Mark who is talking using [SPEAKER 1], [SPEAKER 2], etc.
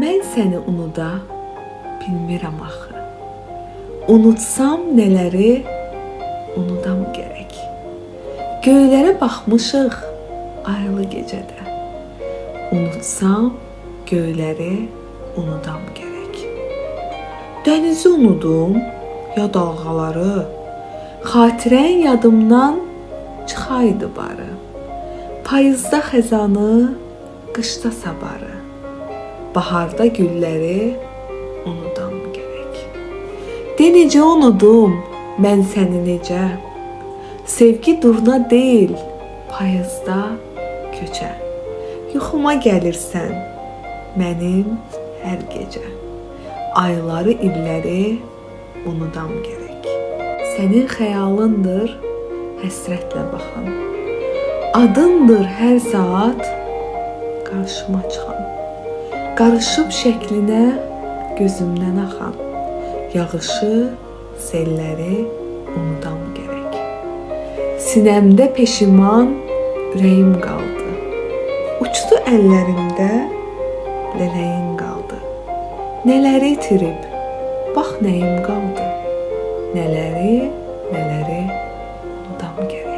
[SPEAKER 1] Mən səni unuda bilmirəm axı. Unutsam nələri unudam gərək. Göylərə baxmışıq aylı gecədə. Unutsam göyləri unudam gərək. Dənizi unudum ya dalğaları. Xatirən yadımdan çıxaydı barı. Payızda xəzanı, qışda sabarı. Baharda gülləri unudam gərək. De necə unudum mən səni necə? Sevgi durna deyil, payızda köçə. Yuxuma gəlirsən mənim hər gecə. Ayları, illəri unudam gərək. Sənin xəyalındır həsrətlə baxan. Adındır hər saat qarşıma çıxan. Qarışıb şəklinə gözümdən axan. Yağışı, selləri unudam gərək. Sinəmdə peşiman ürəyim qaldı. Uçdu əllərimdə lələyin qaldı. Nələri itirib, bax nəyim qaldı. Nələri, nələri unudam gərək.